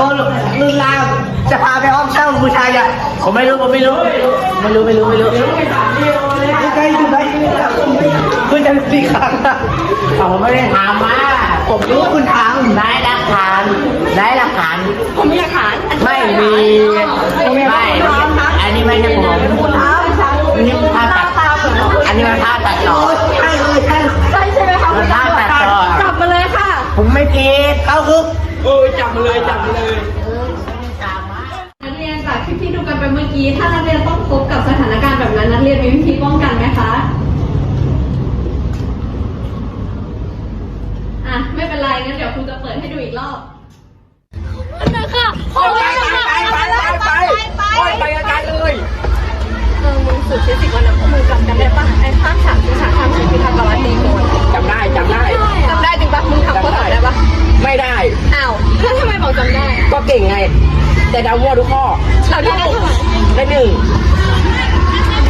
ก็ลุนลาจะพาไปห้องเช่าผู้ชายอะผมไม่รู้ผมไม่รู้ ไม่รู้ไม่รู้ไม่รู้ไม่ใช่อยู่ไหนคุณจะตีครั้งอะผมไม่ได้ถามมาผมรู้คุณทำได้หลักฐานได้หลักฐานผมมีหลักฐานไม่มีไม่อันนี้ไม่ใช่ผมอันนี้มันภาพตัดอันนี้มันภาพตัดต่อใช่เลยใช่ใช่ใช่ไหมคะมันภาพตัดต่อจับมาเลยค่ะ ผมไม่ผิดเขาคุ กนักเรียนจากที่พี่ดูกันไปเมื่อกี้ ถ้านักเรียนต้องพบกับสถานการณ์แบบนั้นนักเรียนมีวิธีป้องกันไหมคะอะไม่เป็นไรงั้นเดี๋ยวครูจะเปิดให้ดูอีกรอบนั่นค่ะไปไปไปไปไปไปไปไปไกลเลยเออมึงสุดที่สิบวันนั้นพวกมึงจำกันได้ปะไอ้ภาคฉากที่ฉากทำสิ่งที่ทำกับวัตตีโกนจำได้จำได้จำได้จริงปะมึงทำข้อสอบได้ปะไม่ได้อ้าวแล้วทำไมบอกจำได้ ก็เก่งไง แต่เดามั่วทุกข้อเราได้เท่าไหร่ได้หนึ่ง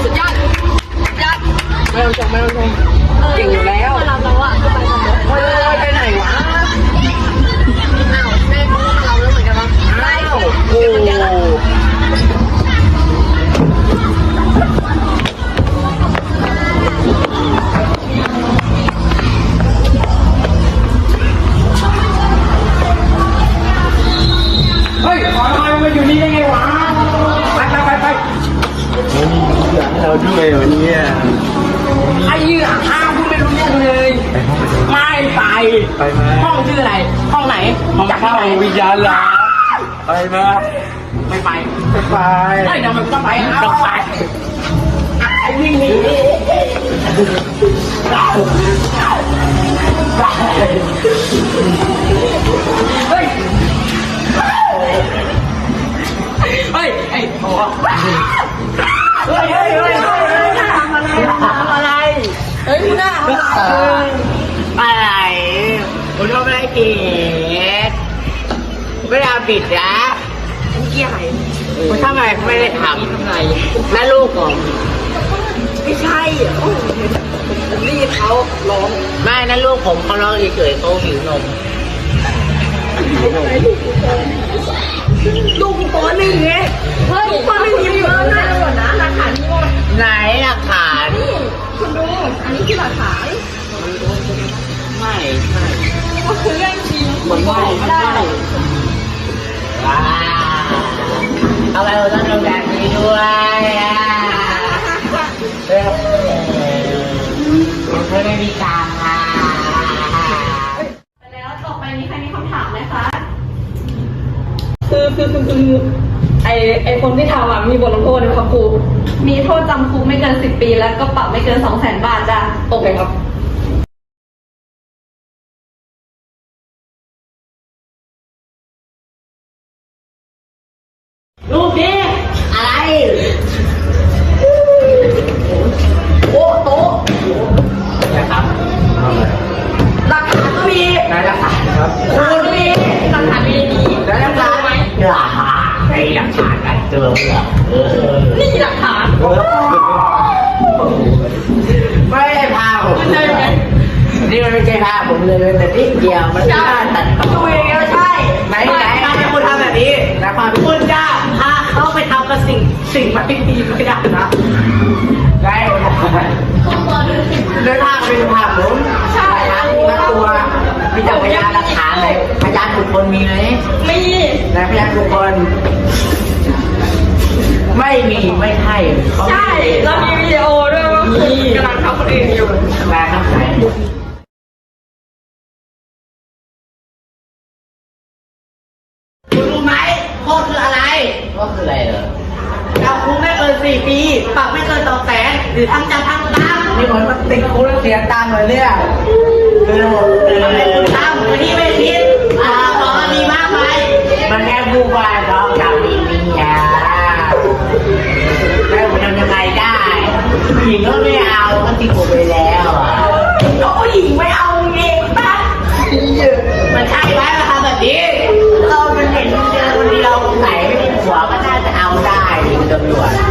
สุดยอดสุดยอดไม่ต้องชมไม่ต้องชมเก่งอยู่แล้วมารับเราอะก็ไปทำเลยเฮ้ยไปไหนวะ ด้วยวันนี้ไอ้เหยื่อข้าวพูดไม่รู้เรื่องเลยไม่ไป ไปไหม ห้องชื่ออะไร ห้องไหนห้องจากเข้าที่ไหนวิญญาณหลาไปไหมไม่ไปไปเฮ้ยเดี๋ยวมันต้องไปต้องไปอะไอ้วิ่งหนี ไม่ได้ผิดนะเกี่ยอะไรผมทำอะไรไม่ได้ททำอะไรำและลูกผมไม่ใช่อะโอ้โหผมได้ยินเขาร้องไม่นั่นลูกผมเขาร้องเฉยๆเขาหิวนมลูกปอหนึ่งไงเฮ้ยปหนึ่งยังอยู่หน้าก่อนนะหลักฐานนี่หมดไหนหลักฐานนี่คุณดูอันนี้คือหลักฐานไม่ใช่ก็คือเรื่องจริงมันไม่ไม่ได้ คือคือคือคือไอไอคนที่ทำอะมีบทลงโทษนะครับครูมีโทษจำคุกไม่เกิน10ปี แล้วก็ปรับไม่เกิน2 0 0 0 0 0บาทจ้ะ โอเคครับลูกนี่อะไรานกันเจอเหรอเออนี่หลักฐานไม่พาผมใช่ไหมนี่มันไม่ใช่พาผมเลยแต่นิดเดียวมันไม่ได้ตัดต่อดูอย่างเงี้ยใช่ไหนไหนไหนคุณทำแบบนี้นะพาคุณจ้าพาเขาไปทำกับสิ่งสิ่งไม่ดีไม่ได้นะได้เดินทางไปดูภาพผมใช่ตัดตัวมีแต่พยานหลักฐานเลยพยานบุคคลมีไหมมีแต่พยานบุคคล ไม่มีไม่ใช่เขาใช่แล้วมีวิดีโอด้วยว่าคุณกำลังทำคนอื่นอยู่แปลข้างไหนคุณรู้ไหมโทษคืออะไรโทษคืออะไรเหรอจำคุกไม่เกินสี่ปี ปรับไม่เกินสองแสนหรือทั้งจำทั้งปรับนี่เหมือนมันติดคุกแล้วเสียตังค์เลยเนี่ยคือทำให้คุณทำวันนี้ไม่คิด เอาก็ติดผมไปแล้วอะก็ผู้หญิงไม่เอาเองป่ะมันใช่ไหมมาทำแบบนี้เราเป็นเห็นเจอคนเดียวไหนไม่มีผัวก็น่าจะเอาได้ดิคุณตำรวจ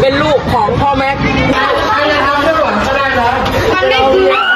เป็นลูกของพ่อแม็กซ์ มันไม่คือ